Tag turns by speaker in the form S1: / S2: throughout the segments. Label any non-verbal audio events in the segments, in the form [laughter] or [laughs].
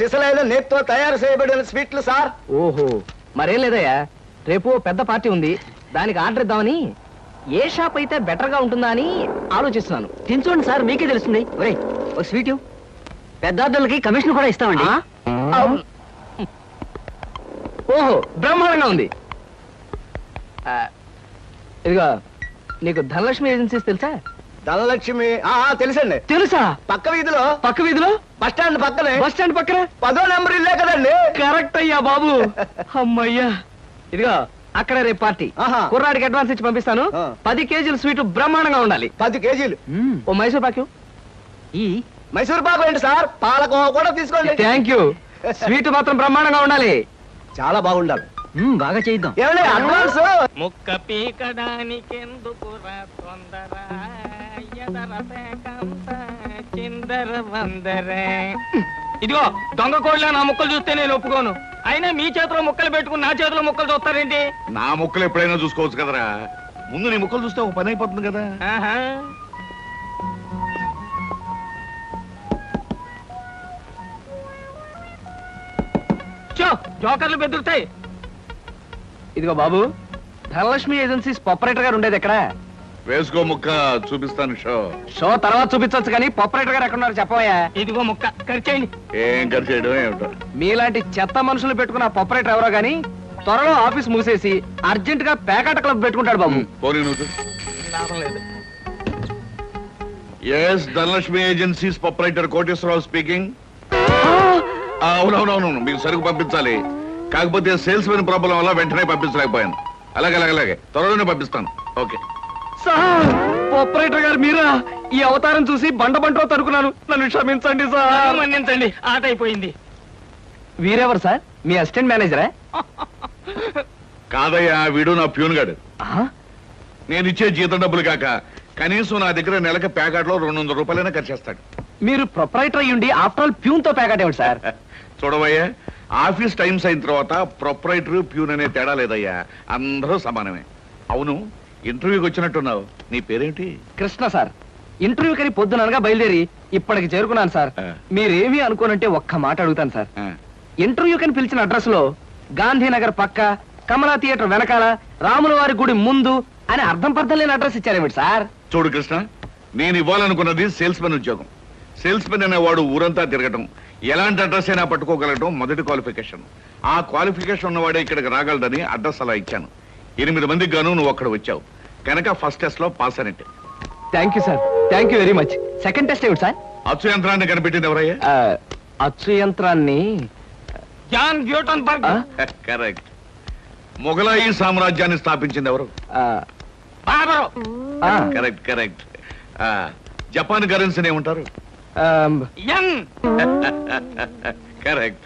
S1: సిసలైన నేత్తో తయారు చేయబడిన స్వీట్లు సార్.
S2: ఓహో మరేం లేదయ్యా. రేపు ఓ పెద్ద పార్టీ ఉంది. దానికి ఆర్డర్ ఇద్దామని ఏ షాప్ అయితే బెటర్గా ఉంటుందా అని ఆలోచిస్తున్నాను.
S3: తినచూడండి సార్. మీకే తెలుస్తుంది. ఒరే ఒక స్వీట్ పెద్దార్థులకి కమిషన్ కూడా ఇస్తామండి.
S2: ఆ? ఓహో బ్రహ్మాండంగా ఉంది. ఆ, ఇదిగో నీకు ధనలక్ష్మి ఏజెన్సీస్ తెలుసా?
S1: ధనలక్ష్మి తెలుసండి.
S2: తెలుసా?
S1: పక్క వీధిలో.
S2: పక్క వీధిలో?
S1: బస్ స్టాండ్ పక్కనే.
S2: బస్ స్టాండ్ పక్కన?
S1: పదో నెంబర్ ఇల్లే కదండి.
S2: కరెక్ట్ అయ్యా బాబు. [laughs] అమ్మయ్యా. ఇదిగో అక్కడ రేపు పార్టీ.
S1: ఆహా.
S2: కుర్రాడికి అడ్వాన్స్ ఇచ్చి పంపిస్తాను. పది కేజీల స్వీట్ బ్రహ్మాండంగా ఉండాలి.
S1: పది కేజీలు.
S2: ఓ మైసూర్ పాకు.
S3: ఈ?
S1: మైసూర్ పాకు ఏంటి సార్? పాలకోవ కూడా తీసుకోండి.
S2: థ్యాంక్ యూ స్వీట్ మాత్రం బ్రహ్మాండంగా ఉండాలి.
S1: చాలా బాగుండాలి.
S3: బాగా
S1: ఏమండి అడ్వాన్స్?
S4: ముక్క పీకడానికెందుకురా తొందర? ఇదిగో దొంగ కోళ్ళ నా ముక్కలు చూస్తే నేను ఒప్పుకోను. అయినా మీ చేతిలో ముక్కలు పెట్టుకుని నా చేతిలో ముక్కలు చూస్తారేంటి?
S5: నా ముక్కలు ఎప్పుడైనా చూసుకోవచ్చు కదరా. ముందు నీ ముక్కలు చూస్తే ఒక పని అయిపోతుంది కదా.
S4: జోకర్లు బెదురుతాయి.
S2: ఇదిగో బాబు ధనలక్ష్మి ఏజెన్సీస్ ఆపరేటర్ గారు ఉండేది ఎక్కడ?
S5: వేసుకో ముక్క చూపిస్తాను షో.
S2: షో తర్వాత చూపించొచ్చు కానీ ఆపరేటర్ గారు ఎక్కడ చెప్పవయ్యా
S4: ఇదిగో ముక్క ఖర్చేయండి
S5: ఏం ఖర్చు చేయడం ఏమిటో?
S2: మీలాంటి చెత్త మనుషులు పెట్టుకున్న ఆపరేటర్ ఎవరో గానీ త్వరలో ఆఫీస్ మూసేసి అర్జెంట్గా పేకాట క్లబ్ పెట్టుకుంటాడు బాబు.
S5: పోనీ నువ్వు yes Dhanalakshmi agencies proprietor Koteswararao speaking. [gasps] అవునవునవును మీకు సరుకు పంపించాలి. కాకపోతే సేల్స్ మెన్ ప్రాబ్లం వల్ల వెంటనే పంపించలేకపోయాను. అలాగే అలాగే అలాగే. త్వరలోనే పంపిస్తాను. ఓకే.
S2: సార్ ఆపరేటర్ గారు మీరా? ఈ అవతారం చూసి బండ బంటో తరుకున్నాను. నన్ను క్షమించండి సార్.
S4: మన్నించండి. ఆట అయిపోయింది.
S2: వీరెవరు సార్? మీ అసిస్టెంట్ మేనేజరా?
S5: కాదయ్యా వీడు నా ప్యూన్ గాడు.
S2: ఆ?
S5: నేను ఇచ్చే జీతం డబ్బులు కాక కనీసం నా దగ్గర నెలకి ప్యాకెట్లో రెండు వందల రూపాయలైనా ఖర్చు చేస్తాడు.
S2: మీరు ప్రొపరైటర్ అయ్యుండి ఆఫ్టర్ ఆల్ ప్యూన్తో పేకాట ఏమిటి సార్. [laughs]
S5: చూడవయ్యా ఆఫీస్ టైమ్స్ అయిన తర్వాత ప్రొపరైటర్ ప్యూన్ అనే తేడా లేదయ్యా. అందరూ సమానమే. అవును ఇంటర్వ్యూకి వచ్చినట్టున్నావు. నీ పేరేంటి?
S2: కృష్ణ సార్. ఇంటర్వ్యూ కని పొద్దుననగా బయలుదేరి ఇప్పటికి చేరుకున్నాను సార్.
S5: ఆ.
S2: మీరేమీ అనుకోనంటే ఒక్క మాట అడుగుతాను సార్.
S5: ఆ,
S2: ఇంటర్వ్యూ కని పిలిచిన అడ్రస్లో గాంధీనగర్ పక్క కమలా థియేటర్ వెనకాల రాముల వారి గుడి ముందు అని అర్థం పర్థం లేని అడ్రస్ ఇచ్చారేమిటి సార్?
S5: చూడు కృష్ణ నేను ఇవ్వాలనుకున్నది సేల్స్ మెన్ ఉద్యోగం. సేల్స్ మెన్ అనేవాడు ఊరంతా తిరగటం. ఎలాంటి అడ్రస్ అయినా పట్టుకోగలగటం మొదటి క్వాలిఫికేషన్. ఆ క్వాలిఫికేషన్ ఉన్నవాడే ఇక్కడికి రాగలడని అడ్రస్ అలా ఇచ్చాను. ఎనిమిది మందికి గాను నువ్వు అక్కడ వచ్చావు. కనుక ఫస్ట్ టెస్ట్లో pass అనేట్టు
S2: thank you sir thank you very much second test ఏమిటి సార్
S5: అచ్చు యంత్రాన్ని కనిపెట్టింది ఎవరయ్యా?
S2: ఆ, అచ్చు యంత్రాన్ని
S4: జాన్ గ్యూటన్ బర్గ్.
S2: ఆ?
S5: కరెక్ట్. మొఘలాయి సామ్రాజ్యాన్ని స్థాపించింది ఎవరు?
S2: ఆ,
S4: బాబరు.
S2: ఆ,
S5: కరెక్ట్ కరెక్ట్. జపాన్ కరెన్సీని ఏమంటారు?
S2: ఆమ్, [laughs]
S5: కరెక్ట్.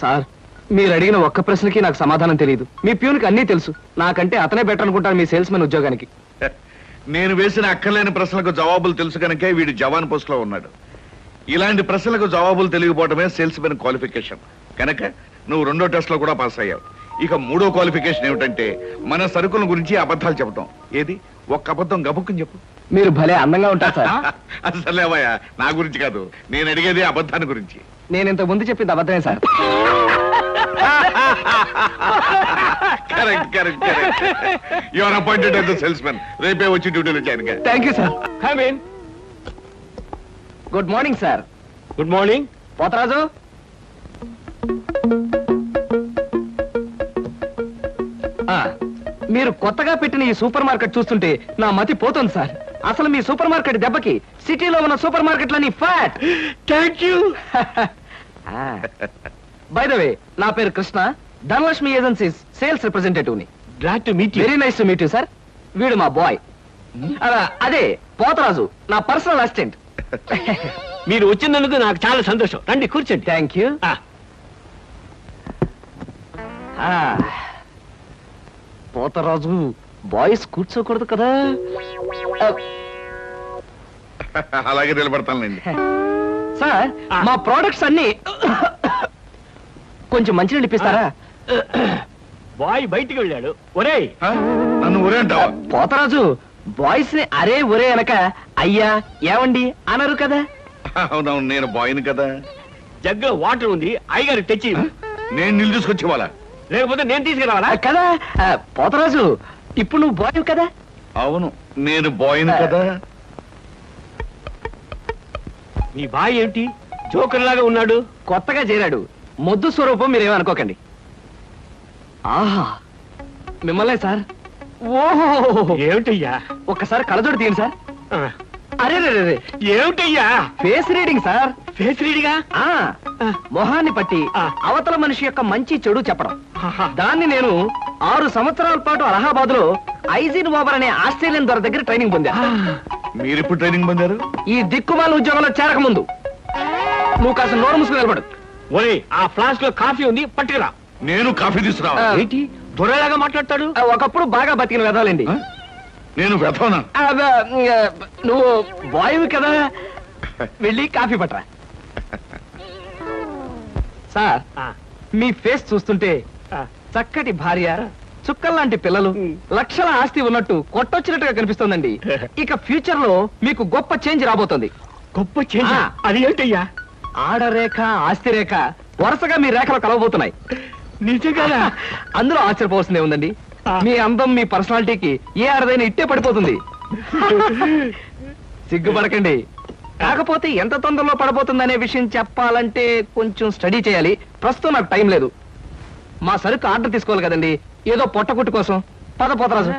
S2: సార్ మీరు అడిగిన ఒక్క ప్రశ్నకి నాకు సమాధానం తెలియదు మీ ప్యూన్కి అన్నీ తెలుసు. నాకంటే అతనే బెటర్ అనుకుంటాను మీ సేల్స్ మెన్ ఉద్యోగానికి. [laughs]
S5: నేను వేసిన అక్కర్లేని ప్రశ్నలకు జవాబులు తెలుసు కనుకే వీడు జవాన్ పోస్ట్లో ఉన్నాడు. ఇలాంటి ప్రశ్నలకు జవాబులు తెలియకపోవటమే సేల్స్ మెన్ క్వాలిఫికేషన్. కనుక నువ్వు రెండో టెస్ట్లో కూడా పాస్ అయ్యావు. ఇక మూడో క్వాలిఫికేషన్ ఏమిటంటే మన సరుకుల గురించి అబద్ధాలు చెప్పటం. ఏది? ఒక్క అబద్ధం గబుక్కుని చెప్పు.
S2: మీరు భలే అందంగా ఉంటారు సార్. [laughs]
S5: అసలేవయ్యా నా గురించి కాదు. నేను అడిగేది అబద్ధాన్ని గురించి.
S2: నేను ఇంతకు ముందు చెప్పింది అబద్ధమే sir. [laughs]
S5: Correct correct correct your appointed as a sales men రేపే వచ్చి డ్యూటీలో జాయిన్గా.
S2: Thank you sir
S4: come in
S2: good morning sir
S4: good morning
S2: Potharaju. ఆ, మీరు కొత్తగా పెట్టిన ఈ సూపర్ మార్కెట్ చూస్తుంటే నా మతి పోతుంది సార్. అసలు మీ సూపర్ మార్కెట్ దెబ్బకి సిటీలో ఉన్న super మార్కెట్లన్నీ flat
S4: thank you [laughs]
S2: by the way నా పేరు Krishna. Dhanalakshmi agencies sales రిప్రజెంటేటివ్ని
S4: glad to meet
S2: very nice to meet you sir వీడు మా బాయ్ అదే పోతరాజు నా పర్సనల్ అసిస్టెంట్ [laughs]
S4: మీరు వచ్చినందుకు నాకు చాలా సంతోషం. రండి కూర్చోండి.
S2: థ్యాంక్ యూ పోతరాజు బాయ్స్ కూర్చోకూడదు కదా? [laughs]
S5: అలాగే నిలబడతానులేండి. [laughs]
S2: సార్. మా ప్రోడక్ట్స్ అన్ని కొంచెం మంచినీళ్ళు ఇప్పిస్తారా?
S4: బాయ్ బయటికి వెళ్ళాడు. ఒరేయ్!
S5: ఆ? నన్ను ఊరే అంటావా?
S2: పోతరాజు బాయ్స్ని అరే ఒరే అనక అయ్యా ఏమండి? అనరు కదా?
S5: అవునవును నేను బాయ్ని కదా.
S4: జగ్గులో వాటర్ ఉంది అయ్యగారు తెచ్చి
S5: నేను నీళ్ళు తీసుకొచ్చి వాళ్ళ
S4: లేకపోతే నేను తీసుకురావాలా
S2: కదా? పోతరాజు ఇప్పుడు నువ్వు బాయ్ కదా?
S5: అవును నేను బాయ్ని కదా.
S4: మీ బాయ్ ఏంటి? జోకర్ లాగా ఉన్నాడు.
S2: కొత్తగా చేరాడు. మొద్దు స్వరూపం మీరేమనుకోకండి ఆహా. మిమ్మల్నే సార్. ఓహో.
S4: ఏమిటయ్యా?
S2: ఒక్కసారి కళ్ళజోడు తీయండి సార్.
S4: ఆ,
S2: అరే రే, రే, రే.
S4: ఏమిటయ్యా?
S2: ఫేస్ రీడింగ్ సార్
S4: ఫేస్ రీడిగా
S2: ఆ? మొహాన్ని పట్టి
S4: ఆ.
S2: అవతల మనిషి యొక్క మంచి చెడు చెప్పడం. దాన్ని నేను ఆరు సంవత్సరాల పాటు అలహాబాద్లో ఐజిన్ ఓవర్ అనే ఆస్ట్రేలియన్ దొర దగ్గర ట్రైనింగ్ పొందా.
S5: మీరు ఇప్పుడు ట్రైనింగ్ పొందారు?
S2: ఈ దిక్కుమాల ఉద్యోగంలో చేరక ముందు నువ్వు కాస్త నోరు మూసుకుని నిలబడు.
S4: ఒరే ఆ ఫ్లాస్క్లో కాఫీ ఉంది పట్టుకురా.
S5: నేను కాఫీ తీసుకురావా
S2: ఆ.
S4: ఏంటి? దొరలాగా మాట్లాడతాడు?
S2: ఒకప్పుడు బాగా బతికిన వెదాలండి?
S5: నేను
S2: నువ్వు బాయ్ కదా? వెళ్ళి కాఫీ పట్టరా. సార్ మీ ఫేస్ చూస్తుంటే. చక్కటి భార్య చుక్కల్లాంటి పిల్లలు లక్షల ఆస్తి ఉన్నట్టు కొట్టొచ్చినట్టుగా కనిపిస్తోందండి. [laughs] ఇక ఫ్యూచర్లో మీకు గొప్ప చేంజ్ రాబోతుంది.
S4: గొప్ప చేంజ్. అది ఏంటయ్యా?
S2: ఆడరేఖ ఆస్తి రేఖ వరుసగా మీ రేఖలు కలవబోతున్నాయి.
S4: నిజంగా [laughs]
S2: అందులో ఆశ్చర్యపోవాల్సిందే ఉందండి. మీ అందం మీ పర్సనాలిటీకి ఏ ఆడదైనా ఇట్టే పడిపోతుంది. [laughs] సిగ్గుపడకండి. కాకపోతే ఎంత తొందరలో పడబోతుందనే విషయం చెప్పాలంటే కొంచెం స్టడీ చేయాలి. ప్రస్తుతం నాకు టైం లేదు. మా సరుకు ఆర్డర్ తీసుకోవాలి కదండి. ఏదో పొట్టకుట్టు కోసం. పద పోతరాజు.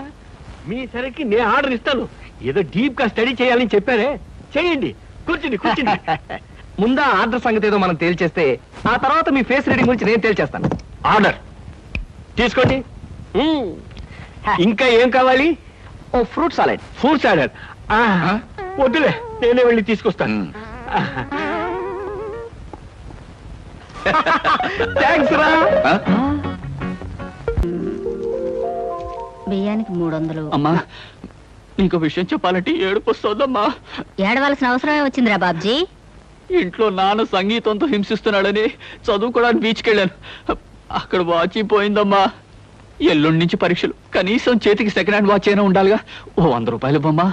S4: మీ సరికి నేను ఆర్డర్ ఇస్తాను. ఏదో డీప్గా స్టడీ చేయాలని చెప్పారే. చేయండి. కూర్చుని కూర్చుని [laughs]
S2: ముందా ఆర్డర్ సంగతి ఏదో మనం తేల్చేస్తే ఆ తర్వాత మీ ఫేస్ రీడింగ్ గురించి నేను తేల్చేస్తాను.
S4: ఆర్డర్. తీసుకోండి. మ్మ్. ఇంకా ఏం కావాలి?
S2: ఓ ఫ్రూట్ సాలెడ్.
S4: ఫ్రూట్స్ ఆర్డర్ వద్దులే నేనే వెళ్ళి తీసుకొస్తాను.
S2: థ్యాంక్స్ రా?
S6: బియ్యానికి మూడు వందలు
S7: అమ్మా నీకు విషయం చెప్పాలంటే ఏడుపు వస్తోందమ్మా.
S6: ఏడవలసిన అవసరమే వచ్చిందిరా బాబ్జీ.
S7: ఇంట్లో నాన్న సంగీతంతో హింసిస్తున్నాడని చదువుకోవడానికి బీచ్కి వెళ్ళాను అక్కడ వాచ్ పోయిందమ్మా. ఎల్లుండి నుంచి పరీక్షలు. కనీసం చేతికి సెకండ్ హ్యాండ్ వాచ్ అయినా ఉండాలిగా. ఓ వంద రూపాయలు బొమ్మా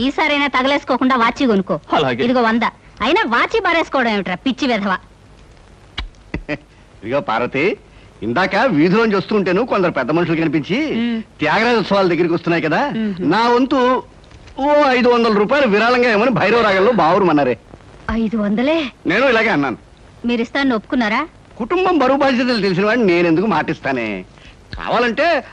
S6: ఈసారైనా తగలేసుకోకుండా వాచి కొనుక్కో.
S7: అలాగే.
S6: ఇదిగో వంద. అయినా వాచి బారేసుకోవడం ఏమిట్రా పిచ్చి విధవ? [laughs]
S1: ఇదిగో పార్వతి ఇందాక వీధిలోంచి వస్తుంటేను కొందరు పెద్ద మనుషులు కనిపించి
S6: మ్.
S1: త్యాగరాజోత్సవాల దగ్గరికి వస్తున్నాయి కదా. నా వంతు ఓ ఐదు వందల రూపాయలు విరాళంగా ఏమని భైరవ రాగంలో బావురమన్నారే.
S6: ఐదు వందలే.
S1: నేను ఇలాగే అన్నాను.
S6: మీరు ఇస్తాను ఒప్పుకున్నారా?
S1: కుటుంబం బరువు బాధ్యతలు తెలిసిన వాడిని నేను ఎందుకు మాటిస్తానే? కావాలంటే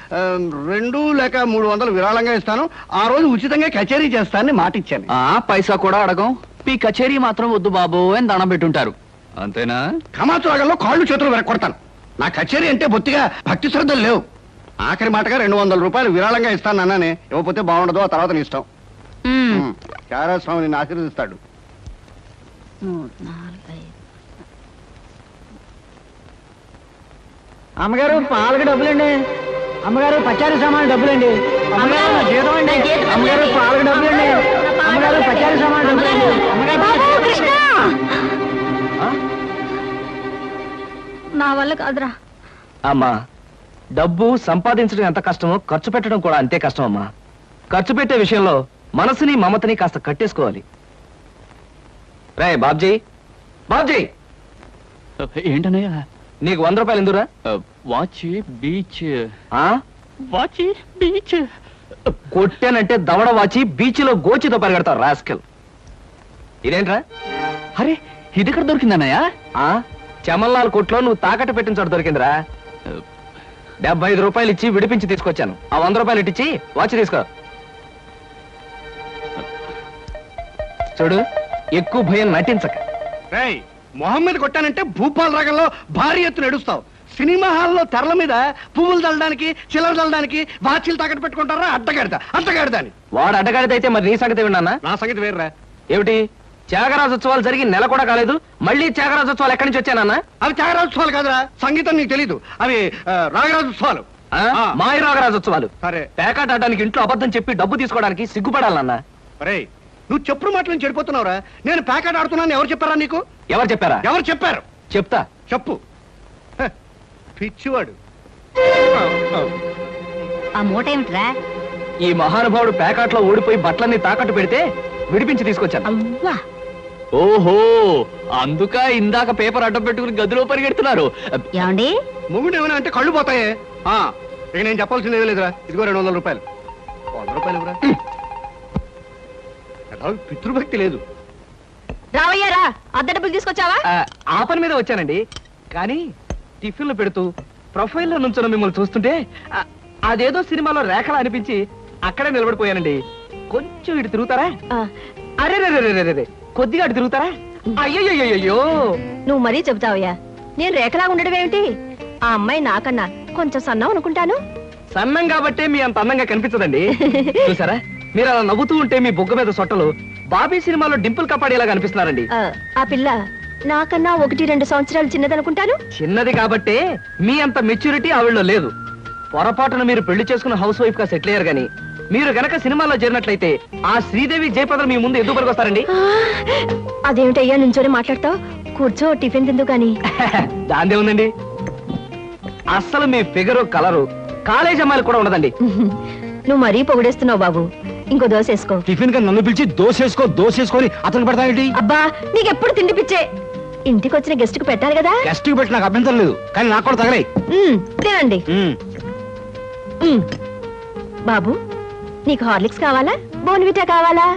S1: రెండు లేక మూడు వందలు విరాళంగా ఇస్తాను. ఆ రోజు ఉచితంగా కచేరీ చేస్తానని మాటిచ్చాను.
S7: ఆ పైసా కూడా అడగం. మీ కచేరీ మాత్రం వద్దు బాబు అని దండం పెట్టుంటారు. అంతేనా?
S1: కమాతు రాగంలో కాళ్ళు చేతులు వెరక్కొడతాను. నా కచేరీ అంటే బొత్తిగా భక్తి శ్రద్ధలు లేవు. ఆఖరి మాటగా రెండు వందల రూపాయలు విరాళంగా ఇస్తాను అన్నానే ఇవ్వకపోతే బాగుండదు ఆ తర్వాత నీ ఇష్టం. నిన్ను ఆశీర్వదిస్తాడు.
S6: మూడు, నాలుగు, ఐదు.
S3: అమ్మగారు పాలకు డబ్బులండి. అమ్మగారు పచారీ సామాన్ డబ్బులండి. అమ్మగారు జీతం అండి. అమ్మగారు. పాలకు డబ్బులండి. అమ్మగారు. పచారీ సామాన్ డబ్బులండి!
S6: నా వల్ల కాదురా.
S2: అమ్మా డబ్బు సంపాదించడం ఎంత కష్టమో ఖర్చు పెట్టడం కూడా అంతే కష్టం అమ్మా. ఖర్చు పెట్టే విషయంలో మనసుని మమతని కాస్త కట్టేసుకోవాలి. రే బాబ్జీ. బాబ్జీ!
S7: ఏంటన్నయ్య?
S2: నీకు వంద రూపాయలు ఎందురా
S7: వాచ్ బీచ్. వాచ్ బీచ్.
S2: కొట్టానంటే దవడ వాచి బీచ్లో గోచితో పరిగెడతావు రాస్కెల్. ఇదేంట్రా?
S7: అరే ఇది ఎక్కడ దొరికిందన్నయ్య?
S2: ఆ? చమల్లాల్ కొట్లో నువ్వు తాకట్టు పెట్టిన చోట దొరికిందిరా. డెబ్బై ఐదు రూపాయలు ఇచ్చి విడిపించి తీసుకొచ్చాను. ఆ వంద రూపాయలు ఇట్టించి వాచ్ తీసుకో. చూడు ఎక్కువ భయం నటించక.
S1: రేయ్ మొహం మీద కొట్టానంటే భూపాల్ రాగంలో భారీ ఎత్తున ఎడుస్తావు సినిమా హాల్లో తెరల మీద పువ్వులు చల్లడానికి చిల్లర చల్లడానికి వాచీలు తాకట్టు పెట్టుకుంటారా? అడ్డగాడిద అడ్డగాడిద అని.
S2: వాడు అడ్డగాడిదైతే మరి నీ సంగతి విన్నానా?
S1: నా సంగతి వేర్రా.
S2: ఏమిటి? త్యాగరాజోత్సవాలు జరిగి నెల కూడా కాలేదు. మళ్ళీ త్యాగరాజోత్సవాలు ఎక్కడి నుంచి వచ్చానన్నా
S1: అవి త్యాగరాజోత్సవాలు కాదురా. సంగీతం నీకు తెలీదు. అవి రాగరాజోత్సవాలు.
S2: మాయ రాగరాజోత్సవాలు
S1: సరే.
S2: పేకాట ఆడడానికి ఇంట్లో అబద్ధం చెప్పి డబ్బు తీసుకోవడానికి సిగ్గుపడాలన్నా?
S1: రేయ్ నువ్వు చెప్పుడు మాటలు నుంచి చెడిపోతున్నావురా. నేను ప్యాకెట్ ఆడుతున్నాను ఎవరు చెప్పారా నీకు?
S2: ఎవరు చెప్పారా?
S1: ఎవరు చెప్పారు?
S2: చెప్తా.
S1: చెప్పు. హ, పిచ్చివాడు.
S6: ఆ మూట ఏమిట్రా?
S2: ఈ మహానుభావుడు పేకాట్లో ఓడిపోయి బట్టలన్నీ తాకట్టు పెడితే విడిపించి తీసుకొచ్చాను.
S6: అవ్వా.
S7: ఓహో అందుక ఇందాక పేపర్ అడ్డం పెట్టుకుని గదిలో పరిగెడుతున్నారు.
S6: ఏమండి?
S1: మొగుడు ఏమైనా అంటే కళ్ళు పోతాయే? ఆ, ఇక నేను చెప్పాల్సింది ఏమీ లేదురా. ఇదిగో రెండు వందల రూపాయలు. వంద రూపాయలు ఇవ్వరా. పితృభక్తి లేదు.
S6: రావయ్యారా అద్దె డబ్బులు తీసుకొచ్చావా?
S2: ఆ, పని మీద వచ్చానండి. కానీ టిఫిన్లు పెడుతూ ప్రొఫైల్లో నుంచున్న మిమ్మల్ని చూస్తుంటే అదేదో సినిమాలో రేఖలా అనిపించి అక్కడే నిలబడిపోయానండి. కొంచెం ఇటు తిరుగుతారా? అరే రే కొద్దిగా అటు తిరుగుతారా? అయ్యయ్యో
S6: నువ్వు మరీ చెబుతావయ్యా. నేను రేఖలా ఉండడం ఏమిటి? ఆ అమ్మాయి నాకన్నా కొంచెం సన్నం అనుకుంటాను.
S2: సన్నం కాబట్టే మీ అంత అందంగా కనిపించదండి. [laughs] చూసారా? మీరు అలా నవ్వుతూ ఉంటే మీ బొగ్గ మీద సొట్టలు బాబీ సినిమాలో డింపుల్ కపాడేలా కనిపిస్తున్నారండి
S6: ఆ, పిల్ల నాకన్నా ఒకటి రెండు సంవత్సరాలు చిన్నదనుకుంటాను?
S2: చిన్నది కాబట్టే మీ అంత మెచ్యూరిటీ ఆవిడలో లేదు. పొరపాటున మీరు పెళ్ళి చేసుకున్న హౌస్ వైఫ్గా సెటిల్ అయ్యారు గాని మీరు గనక సినిమాలో చేరినట్లయితే ఆ శ్రీదేవి జయప్రద మీ ముందు ఎందుకు పనికొస్తారండి
S6: ఆ, అదేమిటయ్యా నుంచొని మాట్లాడతావు? కూర్చో టిఫిన్ తిందు గాని. [laughs]
S2: దాందే ఉందండి. అస్సలు మీ ఫిగరు కలరు కాలేజ్ అమ్మాయిలు కూడా ఉండదండి.
S6: నువ్వు మరీ పొగిడేస్తున్నావు బాబు. ఇంకో దోశ వేసుకో.
S1: టిఫిన్గా నన్ను పిలిచి దోసేసుకో దోసేసుకొని అతను పెడతానేంటి
S6: అబ్బా నీకెప్పుడు తిండి పిచ్చే? ఇంటికి వచ్చిన గెస్ట్కు పెట్టాలి కదా?
S1: గెస్ట్కి పెట్టి నాకు అభ్యంతరం లేదు. కానీ నాకు కూడా తగలే
S6: తినండి. బాబు నీకు హార్లిక్స్ కావాలా? బోన్విటా కావాలా?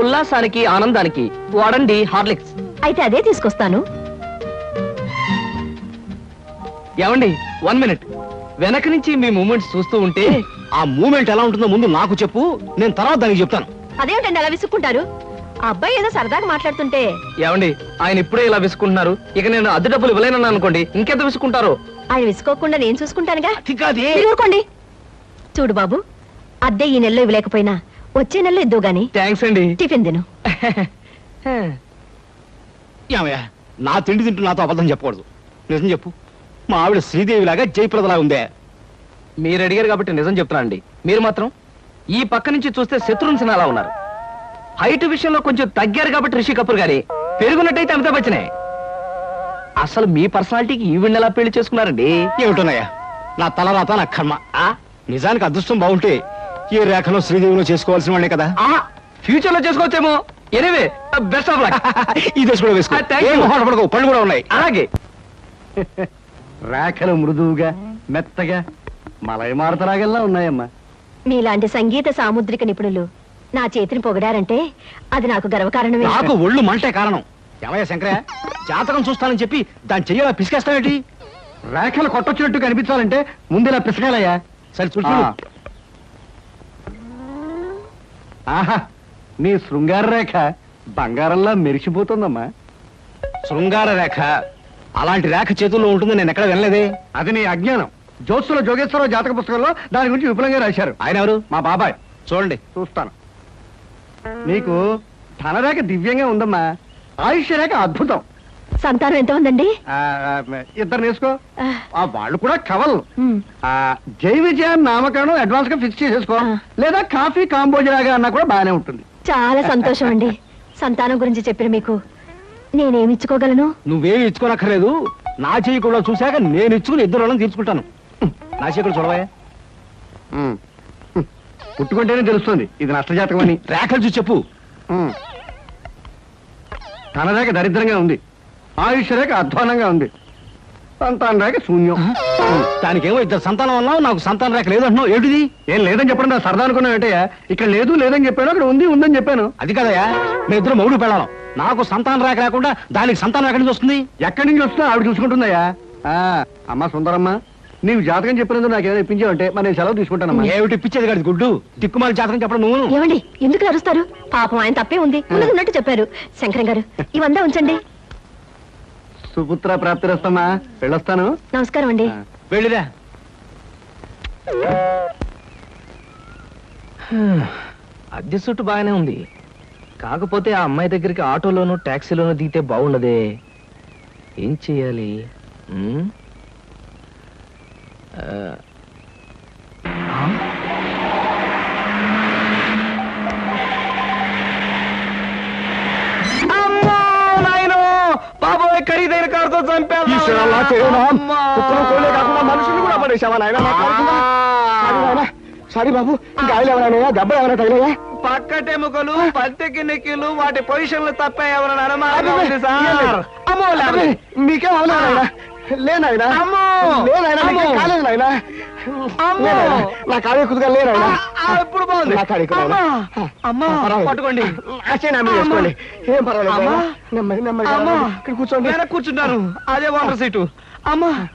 S2: ఉల్లాసానికి ఆనందానికి వాడండి హార్లిక్స్.
S6: అయితే అదే తీసుకొస్తాను.
S2: ఏమండి వన్ మినిట్. వెనక నుంచి మీ మూమెంట్స్ చూస్తూ ఉంటే
S1: ఆ మూమెంట్ ఎలా ఉంటుందో ముందు నాకు చెప్పు నేను తర్వాత దానికి చెప్తాను.
S6: అదేమిటండి అలా విసుక్కుంటారు? ఆ అబ్బాయి ఏదో సరదాగా మాట్లాడుతుంటే.
S2: ఏమండి ఆయన ఇప్పుడే ఇలా విసుకుంటున్నారు ఇక నేను అద్దె డబ్బులు ఇవ్వలేనన్నా అనుకోండి ఇంకెంత విసుకుంటారో
S6: ఆయన విసుకోకుండా నేను చూసుకుంటానుగా? మీరు ఊరుకోండి. చూడు బాబు అద్దె ఈ నెలలో ఇవ్వలేకపోయినా వచ్చే నెలలో ఇద్దు గాని.
S2: థ్యాంక్స్ అండి.
S6: టిఫిన్ తిను. [laughs]
S1: ఏమయ్యా నా తిండి తింటూ నాతో అబద్ధం చెప్పకూడదు. నిజం చెప్పు మా ఆవిడ శ్రీదేవి లాగా జయప్రదలా ఉందే
S2: మీరు అడిగారు కాబట్టి నిజం చెప్తున్నా అండి. మీరు మాత్రం ఈ పక్క నుంచి చూస్తే శత్రుఘ్న సిన్హా అలా ఉన్నారు. హైట్ విషయంలో కొంచెం తగ్గారు కాబట్టి రిషి కపూర్ గారి. పెరుగున్నట్టయితే అమితాబ్ బచ్చనే. అసలు మీ పర్సనాలిటీకి ఈవిడ్ని ఎలా పెళ్ళి చేసుకున్నారండి?
S1: ఏమిటోనయ్యా? నా తలరాత నా కర్మ. ఆ? నిజానికి అదృష్టం బాగుంటే ఈ రేఖలో శ్రీదేవిలో చేసుకోవాల్సిన వాడే కదా?
S2: ఫ్యూచర్లో చేసుకోవచ్చేమో. ఎనివే బెస్ట్ ఆఫ్ లక్
S1: ఈ దశ కూడా వేసుకో.
S2: ఆ, thank you.
S1: ఏం మొహాట పడకు, పళ్ళు కూడా ఉన్నాయి.
S2: అలాగే.
S1: రేఖలు మృదువుగా మెత్తగా మలై మారుతరాగల్లా ఉన్నాయమ్మా.
S6: మీలాంటి సంగీత సాముద్రిక నిపుణులు నా చేతిని పొగిడారంటే అది నాకు గర్వకారణమే.
S1: నాకు ఒళ్ళు మంటే కారణం. ఏమయ్యా శంకరయ్య? జాతకం చూస్తానని చెప్పి దాని చెయ్యాల పిసికేస్తావేంటి? రేఖలు కొట్టొచ్చినట్టు కనిపించాలంటే ముందు ఇలా పిసకాలయ్యా. సరే చూడు. ఆహా నీ శృంగార రేఖ బంగారంలా మెరిసిపోతుందమ్మా. శృంగార రేఖ? అలాంటి రేఖ చేతుల్లో ఉంటుంది నేను ఎక్కడ వినలేదే? అది నీ అజ్ఞానం. జ్యోత్సుల జోగేశ్వరరావు జాతక పుస్తకంలో దాని గురించి విపులంగా రాశారు. ఆయన ఎవరు? మా బాబాయ్. చూడండి. చూస్తాను. నీకు ధనరేఖ దివ్యంగా ఉందమ్మా. ఆయుష్య రేఖ అద్భుతం.
S6: సంతానం ఎంత ఉందండి?
S1: ఇద్దరు నేసుకో వాళ్ళు కూడా కవలు. జై విజయాన్ని నామకరణం అడ్వాన్స్గా ఫిక్స్ చేసేసుకో. లేదా కాఫీ కాంబోజలాగా అన్నా కూడా బాగానే ఉంటుంది.
S6: చాలా సంతోషం అండి. సంతానం గురించి చెప్పిన మీకు. నేనేమి ఇచ్చుకోగలను?
S1: నువ్వేమి ఇచ్చుకోనక్కర్లేదు. నా చెయ్యి కూడా చూశాక నేను ఇచ్చుకుని ఇద్దరు వాళ్ళని తీర్చుకుంటాను. హ్మ్. నా చెయ్యి కూడా చూడవా పుట్టుకుంటేనే తెలుస్తుంది ఇది నష్టజాతకం అని రేఖలు చూసి చెప్పు. తన రేఖ దరిద్రంగా ఉంది. ఆయుష్ రేఖ అధ్వానంగా ఉంది. సంతాన రేఖ శూన్యం. దానికేమో ఇద్దరు సంతానం అన్నావు నాకు సంతాన రేఖ లేదంటున్నావు. ఏంటిది ఏం లేదని చెప్పడం నా సరదా అనుకున్నావు ఏంటయ్యా ఇక్కడ లేదు లేదని చెప్పాను అక్కడ ఉంది ఉందని చెప్పాను. అది కదయ్యా. మీ ఇద్దరు మౌడు పెళ్ళాం నాకు సంతాన రేఖ లేకుండా దానికి సంతానం ఎక్కడి నుంచి వస్తుంది. ఎక్కడి నుంచి వస్తుందో ఆవిడ చూసుకుంటుందయ్యా. అమ్మా సుందరమ్మ నీవు జాతకం చెప్పినందుకు నాకు ఏదో ఇప్పించావంటే మరి నేను సెలవు తీసుకుంటానమ్మా. ఏమిటి ఇప్పించేది కాదు గుడ్డు? తిక్కుమాలి జాతకం చెప్పడం నువ్వు
S6: ఏమండి ఎందుకు అరుస్తారు? పాపం ఆయన తప్పే ఉంది. ఉన్నట్టు చెప్పారు. శంకరం గారు ఇవంతా ఉంచండి.
S1: సుపుత్ర ప్రాప్తిరస్తమ్మా వెళ్ళొస్తాను.
S6: నమస్కారం అండి.
S1: వెళ్ళిరా.
S2: అద్దె సుట్టు బాగానే ఉంది. కాకపోతే ఆ అమ్మాయి దగ్గరికి ఆటోలోను ట్యాక్సీలోను దిగితే బాగుండదే. ఏం చెయ్యాలి ఉమ్? ఆ. ఆ? అమ్మో, నాయనో! బాబోయ్ ఖరీదైన కారుతో
S1: కాకుండా మనుషుల్ని కూడా పడేశావా నాయనా?
S8: సారీ బాబు. గాయలు ఎవరైనా దెబ్బలు ఎవరైనా తగిలాయా?
S2: పక్కటెముకలు పత్తెకి నెక్కిలు వాటి పొజిషన్లు తప్ప ఎవరైనా అనుమానంగా ఉంది
S8: లేనాయనా?
S2: అమ్మో!
S8: లేనాయనా? మీకేం
S2: అమ్మో!
S8: కాలేదు నాయనా?
S2: అమ్మో!
S8: లేనాయనా, నా కాడే కుదుగా లేనాయనా?
S2: ఆ, ఇప్పుడు బాగుంది?
S8: నా కాడే కుదుగా
S2: అమ్మా! అమ్మా! పట్టుకోండి
S8: ఏం పర్వాలేదు. నెమ్మది నెమ్మది
S2: అమ్మా!
S8: ఇక్కడ కూర్చోండి.
S2: నేను కూర్చుంటాను అదే వాటర్ సీటు అమ్మా!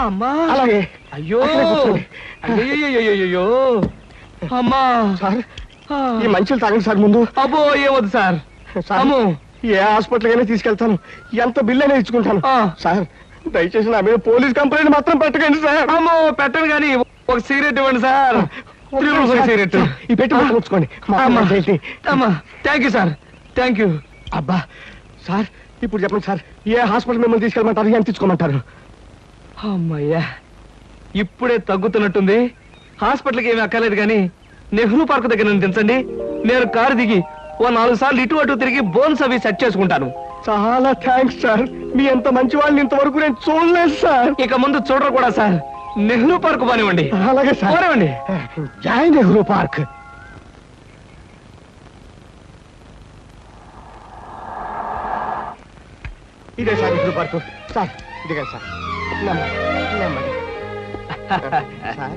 S2: అమ్మా!
S8: అలాగే.
S2: అయ్యో. అయ్యో అమ్మా!
S8: సార్. ఈ మంచులు తాగండి సార్ ముందు.
S2: అబ్బో ఏవద్దు సార్. అమ్మో.
S8: ఏ హాస్పిటల్ అయినా తీసుకెళ్తాను. ఎంత బిల్ అయినా ఇచ్చుకుంటాను. సార్ దయచేసి నా మీద పోలీస్ కంప్లైంట్ మాత్రం పెట్టకండి సార్.
S2: అమ్మో పెట్టను కానీ ఒక సిగరెట్ ఇవ్వండి సార్. సిగరెట్.
S8: ఈ పెట్టి ఉంచుకోండి
S2: అమ్మా thank you sir thank you
S8: అబ్బా సార్ ఇప్పుడు చెప్పండి సార్ ఏ హాస్పిటల్ మిమ్మల్ని తీసుకెళ్ళమంటారు ఎంత తీసుకోమంటారు?
S2: అమ్మయ్యా ఇప్పుడే తగ్గుతున్నట్టుంది. హాస్పిటల్కి ఏమీ అక్కర్లేదు కానీ నెహ్రూ పార్క్ దగ్గర నన్ను దించండి. నేను కారు దిగి ఓ నాలుగు సార్లు ఇటు అటు తిరిగి బోన్స్ అవి సెట్ చేసుకుంటాను.
S8: చాలా థ్యాంక్స్ సార్ మీ ఎంత మంచి వాళ్ళని ఇంతవరకు నేను చూడలేదు సార్
S2: ఇక ముందు చూడరు కూడా సార్ నెహ్రూ పార్క్ పోనివ్వండి.
S8: అలాగే సార్
S2: పోనివ్వండి.
S8: జై నెహ్రూ పార్క్. ఇదే సార్ నెహ్రూ పార్క్. సార్ నెమ్మది నెమ్మది సార్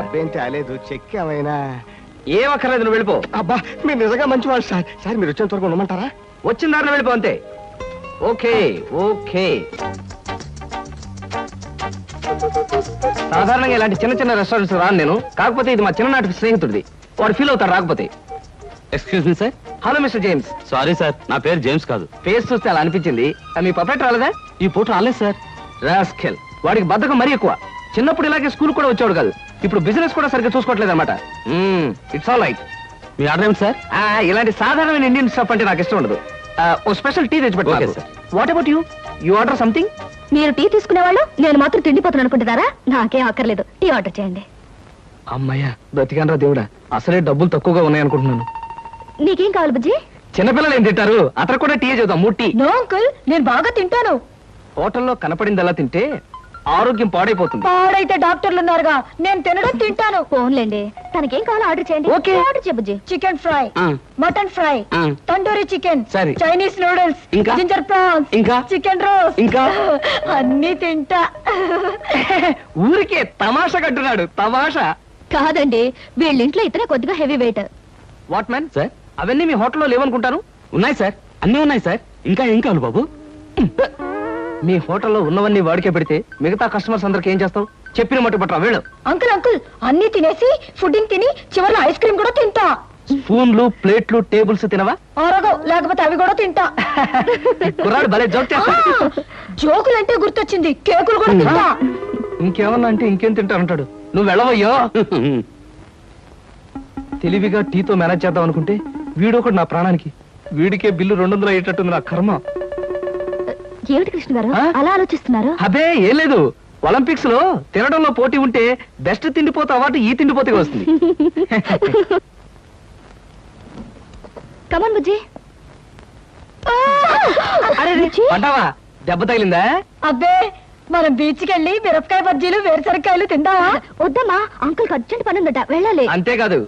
S8: అబ్బేం తేలేదు చెక్ ఏమైనా?
S2: ఏం అక్కర్లేదు నువ్వు వెళ్ళిపో.
S8: అబ్బా మీరు నిజంగా మంచివాళ్ళు సార్ సార్ మీరు వచ్చేంత వరకు ఉండమంటారా?
S2: వచ్చిన దారిలో వెళ్ళిపో అంతే. Okay okay. సాధారణంగా ఇలాంటి చిన్న చిన్న రెస్టారెంట్స్ రాను నేను. కాకపోతే ఇది మా చిన్ననాటి స్నేహితుడిది. వాడు ఫీల్ అవుతాడు రాకపోతే.
S3: Excuse me sir
S2: hello mister James
S3: sorry sir నా పేరు జేమ్స్ కాదు.
S2: ఫేస్ చూస్తే అలా అనిపించింది. ఆ, మీ పర్ఫెక్ట్ రాలేదా?
S3: ఈ పూట రాలేదు సార్
S2: రాస్కెల్ వాడికి బద్ధకం మరీ ఎక్కువ. చిన్నప్పుడు ఇలాగే స్కూల్ కూడా వచ్చాడు కాదు. ఇప్పుడు బిజినెస్ కూడా సరిగ్గా చూసుకోవట్లేదు అనమాట ఇట్స్ ఆల్ రైట్
S3: మీ ఆర్డర్ ఏమిటి సార్
S2: ఇలాంటి సాధారణమైన ఇండియన్ స్టఫ్ అంటే నాకు ఇష్టం ఉండదు. ఆ, ఓ స్పెషల్ టీ తెచ్చి పెట్టు
S3: sir.
S2: What about you you order something
S9: మీరు టీ తీసుకునేవాళ్ళు నేను మాత్రం తిండిపోతాను అనుకుంటున్నారా? నాకేం అక్కర్లేదు టీ ఆర్డర్ చేయండి.
S2: అమ్మయ్యా బ్రతికానరా దేవుడా. అసలే డబ్బులు తక్కువగా ఉన్నాయనుకుంటున్నాను.
S9: నీకేం కావాలి బుజ్జి?
S2: చిన్నపిల్లలు ఏం తింటారు? అతను కూడా టీ చూద్దాం మూడు టీ.
S9: నో అంకుల్ నేను బాగా తింటాను.
S2: హోటల్లో కనపడిందల్లా తింటే ఆరోగ్యం పాడైపోతుంది.
S9: పాడైతే డాక్టర్లు ఉన్నారుగా నేను తినడం తింటాను. ఫోన్లేండి తనకేం కావాలో ఆర్డర్ చేయండి.
S2: ఓకే.
S9: ఆర్డర్ చికెన్ ఫ్రై
S2: ఆ.
S9: మటన్ ఫ్రై
S2: ఆ.
S9: తండూరి చికెన్
S2: సరే.
S9: చైనీస్ నూడిల్స్
S2: ఇంకా?
S9: జింజర్ ప్రాన్స్
S2: ఇంకా?
S9: చికెన్ రోస్
S2: ఇంకా? [laughs]
S9: అన్ని తింటా. [laughs]
S2: ఊరికే తమాషా కట్టున్నాడు. తమాషా.
S9: కాదండి వీళ్ళింట్లో ఇతనే కొద్దిగా heavy weight
S2: what man sir? అవన్నీ మీ హోటల్లో లేవనుకుంటాను
S3: ఉన్నాయి సార్. అన్నీ ఉన్నాయి సార్. ఇంకా ఏం కావాలి బాబు? [laughs]
S2: మీ హోటల్లో ఉన్నవన్నీ వాడికే పెడితే మిగతా కస్టమర్స్ అందరికి ఏం చేస్తావు? చెప్పిన మట్టు పట్టరా వెళ్ళు.
S9: అంకుల్ అంకుల్ అన్ని తినేసి ఫుడ్డింగ్ తిని చివరిలో ఐస్ క్రీమ్ కూడా తింటా.
S2: స్పూన్లు ప్లేట్లు టేబుల్స్ తినవా?
S9: ఆరోగో లేకపోతే అవి కూడా తింటా.
S2: కుర్రాడు భలే జోక్ చేస్తాడు.
S9: జోకులంటే గుర్తొచ్చింది కేకులు కూడా తింటా.
S2: ఇంకేమన్నా అంటే ఇంకేం తింటానంటాడు నువ్వు వెళ్ళవయ్యో. తెలివిగా టీతో మేనేజ్ చేద్దాం అనుకుంటే వీడొకడు నా ప్రాణానికి. వీడికే బిల్లు రెండు వందలు అయ్యేటట్టుంది నా కర్మ.
S9: ఏమిటి కృష్ణ గారు? అలా ఆలోచిస్తున్నారు?
S2: అబే ఏం లేదు. ఒలింపిక్స్లో తినడంలో పోటీ ఉంటే బెస్ట్ తిండిపోతే అవార్డు ఈ తిండిపోతే వస్తుంది. [laughs]
S9: కమన్ బుజ్జి?
S2: పడ్డావా దెబ్బ తగిలిందా?
S9: అబ్బే మనం బీచ్కి వెళ్ళి మిరపకాయ బజ్జీలు వేరుసరికాయలు తిందామా? వద్దమ్మా అంకుల్ అర్జెంట్ పని ఉందట వెళ్ళాలి.
S2: అంతేకాదు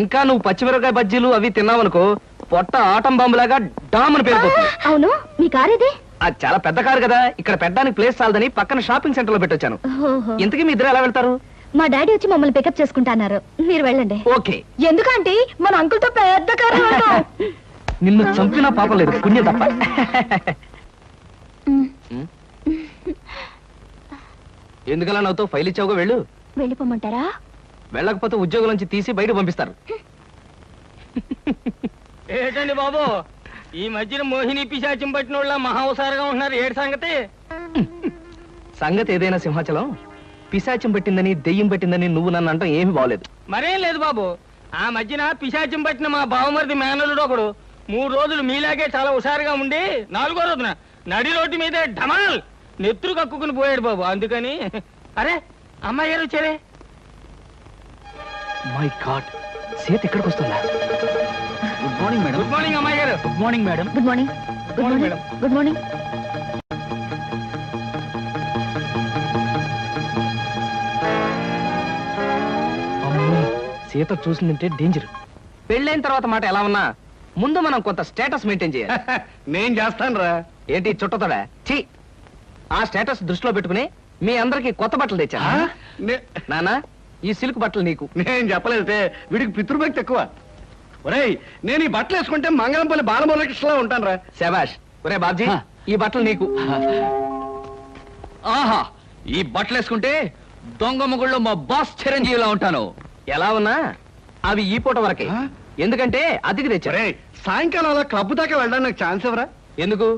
S2: ఇంకా నువ్వు పచ్చిమిరపకాయ బజ్జీలు అవి తిన్నావనుకో పొట్ట ఆటం బాంబులాగా డామ్ అని పేరుపోతుంది
S9: అవును మీ కార్ ఇది
S2: అది చాలా పెద్ద కారు కదా. ఇక్కడ పెట్టడానికి ప్లేస్ చాలదని పక్కన షాపింగ్ సెంటర్లో పెట్టొచ్చాను.
S9: ఓహో.
S2: ఇంతకీ మీ ఇద్దరు ఎలా వెళ్తారు?
S9: మా డాడీ వచ్చి మమ్మల్ని పికప్ చేసుకుంటా అన్నారు మీరు వెళ్ళండి.
S2: ఓకే.
S9: ఎందుకంటే మన అంకుల్తో పెద్ద కారు
S2: నిన్ను చంపినా పాపం లేదు. పుణ్యం తప్ప. ఎందుకలా నవ్వుతో ఫైల్ ఇచ్చావుగా వెళ్ళు.
S9: వెళ్ళిపోమంటారా?
S2: వెళ్ళకపోతే ఉద్యోగం నుంచి తీసి బయట పంపిస్తారు.
S4: ఏంటండి బాబు? ఈ మధ్యన మోహిని పిశాచం పట్టిన వాళ్ళ మహావసారగా ఉంటున్నారు. ఏడు సంగతి?
S2: సంగతి ఏదైనా సింహాచలం? పిశాచం పెట్టిందని దెయ్యం పెట్టిందని నువ్వు నన్ను అంటాం ఏమీ బాగలేదు.
S4: మరేం లేదు బాబు. ఆ మధ్యన పిశాచం పట్టిన మా బావమరిది మేనలుడు ఒకడు మూడు రోజులు మీలాగే చాలా హుషారుగా ఉండి నాలుగో రోజున నడి రోడ్డు మీదే ఢమాల్! నెత్తురు కక్కుకుని పోయాడు బాబు. అందుకని అరే అమ్మాయి గారు వచ్చారే?
S2: మై గాడ్ సీత ఇక్కడికి వస్తుందా?
S3: మార్నింగ్ మేడం
S4: గుడ్ మార్నింగ్ అమ్మాయి గారు.
S3: Good morning madam
S9: good morning good
S4: morning,
S9: good morning
S2: అమ్మో సీత చూసిందంటే డేంజర్ పెళ్ళైన తర్వాత మాట ఎలా ఉన్నా ముందు మనం కొంత స్టేటస్ మెయింటైన్ చేయాలి. [laughs]
S1: నేను చేస్తాను రా
S2: ఏంటి చుట్టతోడా? ఛీ! ఆ స్టేటస్ దృష్టిలో పెట్టుకుని మీ అందరికి కొత్త బట్టలు తెచ్చా? నానా ఈ సిల్క్ బట్టలు నీకు.
S1: నేను చెప్పలేదే వీడికి పితృభక్తి ఎక్కువ. ఒరేయ్ నేను ఈ బట్టలు వేసుకుంటే మంగళంపల్లి బాలమురకృష్ణలా ఉంటాను రా
S2: శబాష్ ఒరే బాబ్జీ. ఈ బట్టలు నీకు.
S7: ఆహా ఈ బట్టలు వేసుకుంటే దొంగ మొగుళ్ళు మా బాస్ చిరంజీవిలా ఉంటాను.
S2: ఎలా ఉన్నా? అవి ఈ పూట వరకే? ఎందుకంటే అతికి తెచ్చా
S1: ఒరేయ్ సాయంకాలం అలా క్లబ్ దాకా వెళ్ళడానికి నాకు ఛాన్స్ ఇవ్వరా?
S2: ఎందుకు?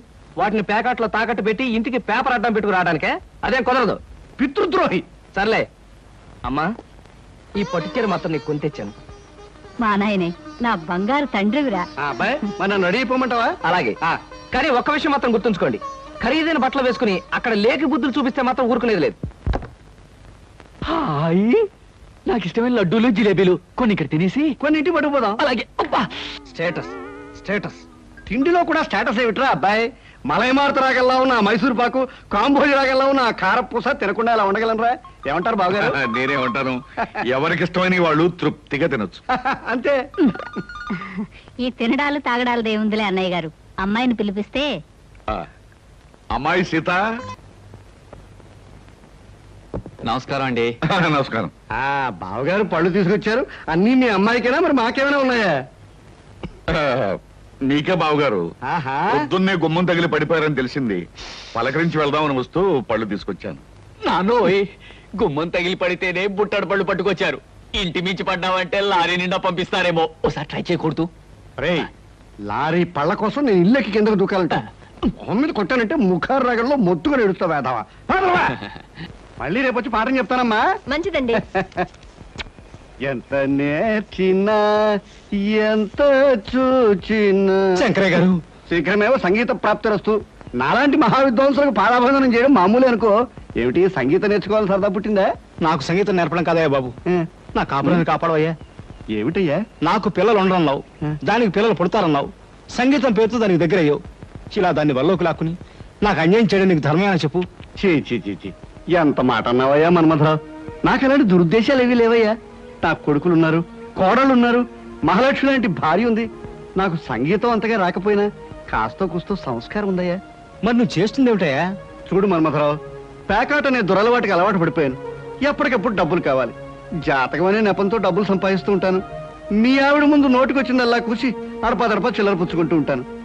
S2: వాటిని ప్యాకెట్లో తాకట్టు పెట్టి ఇంటికి పేపర్ అడ్డం పెట్టుకు రావడానికే? అదేం కుదరదు.
S1: పితృద్రోహి.
S2: సర్లే. అమ్మా ఈ పట్టుచీర మాత్రం నీకు కొని తెచ్చాను.
S6: మా నాయనే నా బంగారు తండ్రివిరా.
S1: ఆ అబ్బాయి మరి నన్ను రెడీ అయిపోమంటావా
S2: అలాగే. కానీ ఒక్క విషయం మాత్రం గుర్తుంచుకోండి. ఖరీదైన బట్టలు వేసుకుని అక్కడ లేకి బుద్ధులు చూపిస్తే మాత్రం ఊరుకునేది లేదు.
S7: హాయ్ నాకు ఇష్టమైన లడ్డూలు జిలేబీలు కొన్ని ఇక్కడ తినేసి
S1: కొన్ని ఇంటికి పట్టుకుపోదాం.
S7: అలాగే అబ్బా.
S2: Status status.
S1: తిండిలో కూడా స్టేటస్ ఏమిట్రా అబ్బాయి? మలైమారుత రాగల్లా ఉన్న మైసూర్ పాకు కాంబోజి రాగల్లా ఉన్న కారపూస తినకుండా ఇలా ఉండగలనరా? ఏమంటారు బావగారు? [laughs]
S5: నేనేమంటాను? ఎవరికి ఇష్టమైన వాళ్ళు తృప్తిగా తినొచ్చు. [laughs]
S1: అంతే.
S6: ఈ తినడాలు తాగడాలు దేవుందిలే అన్నయ్య గారు. అమ్మాయిని పిలిపిస్తే
S5: ఆ, అమ్మాయి సీత?
S7: నమస్కారం అండి. [laughs]
S5: నమస్కారం.
S1: ఆ బావగారు పళ్ళు తీసుకొచ్చారు. అన్నీ మీ అమ్మాయికేనా? మరి మాకేమైనా ఉన్నాయా?
S5: నీకే బావగారు.
S1: ఆహా.
S5: పొద్దున్నే గుమ్మం తగిలి పడిపోయారని తెలిసింది. పలకరించి వెళ్దామని వస్తూ పళ్ళు తీసుకొచ్చాను.
S7: నానోయ్ గుమ్మం తగిలి పడితేనే బుట్టడు పళ్ళు పట్టుకొచ్చారు. ఇంటి మించి పడ్డావంటే లారీ నిండా పంపిస్తారేమో. ఒకసారి ట్రై చేయకూడదు.
S1: రేయ్ లారీ పళ్ళ కోసం నేను ఇల్లెక్కి కిందకు దూకాలంట. మొహం మీద కొట్టానంటే ముఖారు రగంలో మొత్తుగా ఎడుస్తావు వేదావా [laughs] మళ్ళీ రేపు వచ్చి పాఠం చెప్తానమ్మా.
S6: మంచిదండి. [laughs]
S1: ఎంత నేర్చినా ఎంత చూచినా.
S2: శంకరయ్య గారు.
S1: శీఘ్రమేవో సంగీత ప్రాప్తిరస్తు. నాలాంటి మహావిద్వాంసులకు పారాభందనం చేయడం మామూలు అనుకో. ఏమిటి సంగీతం నేర్చుకోవాలి సరదా పుట్టిందా?
S2: నాకు సంగీతం నేర్పడం కదయ్యా బాబు. నా కాపురాన్ని కాపాడవయ్యా.
S1: ఏమిటయ్యా?
S2: నాకు పిల్లలు ఉండరన్నావు దానికి పిల్లలు పుడతారన్నావు. సంగీతం పేరుతో దానికి దగ్గర అయ్యావు ఇలా దాన్ని వల్లోకి లాక్కుని నాకు అన్యాయం చేయడం నీకు ధర్మమేనా చెప్పు.
S1: చీ చీ చీ చీ ఎంత మాట అన్నావయ్యా మన్మథరావు నాకు అలాంటి దురుద్దేశాలు ఏవీ లేవయ్యా. నా కొడుకులున్నారు కోడలున్నారు మహాలక్ష్మి లాంటి భార్య ఉంది. నాకు సంగీతం అంతగా రాకపోయినా కాస్తో కూస్తో సంస్కారం ఉందయ్యా.
S2: మరి నువ్వు చేస్తుంది ఏమిటయ్యా?
S1: చూడు మన్మథరావు పేకాట అనే దురలవాటికి అలవాటు పడిపోయాను. ఎప్పటికప్పుడు డబ్బులు కావాలి. జాతకం అనే నెపంతో డబ్బులు సంపాదిస్తూ ఉంటాను. మీ ఆవిడ ముందు నోటికొచ్చిందల్లా కూసి అడపదడప చిల్లర పుచ్చుకుంటూ ఉంటాను.